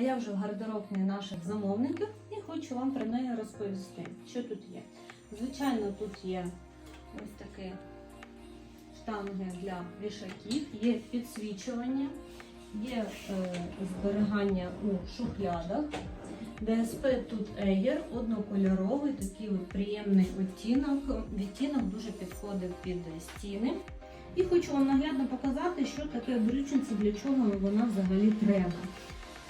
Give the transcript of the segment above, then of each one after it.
А я вже в гардеробні наших замовників і хочу вам про неї розповісти, що тут є. Звичайно, тут є ось такі штанги для вішаків, є підсвічування, є е, зберігання у шухлядах. ДСП тут Air, однокольоровий, такий от приємний відтінок. Відтінок дуже підходить під стіни. І хочу вам наглядно показати, що таке брючинці, для чого вона взагалі треба.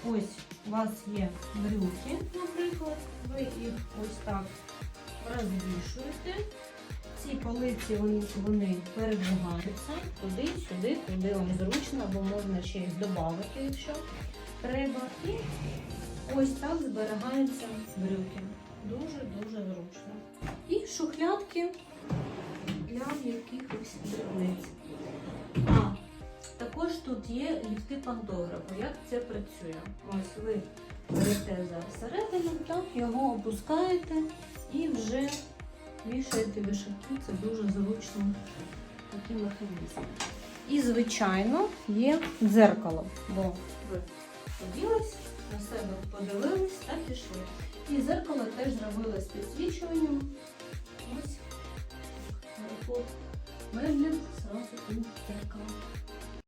Ось у вас є брюки, наприклад, ви їх ось так розвішуєте. Ці полиці вони, вони передвигаються туди, сюди, куди вам зручно, або можна ще їх додати, якщо треба. І ось так зберігаються брюки. Дуже-дуже зручно. І шухлядки для якихось дрібниць. Є ліфти пантографу. Як це працює? Ось ви берете за середину, так, його опускаєте і вже вішаєте вишивки. Це дуже зручно такий механізм. І, звичайно, є дзеркало, бо ви поділись, на себе подивились та пішли. І зеркало теж зробили з підсвічуванням. Ось переход меблів зразу у зеркало.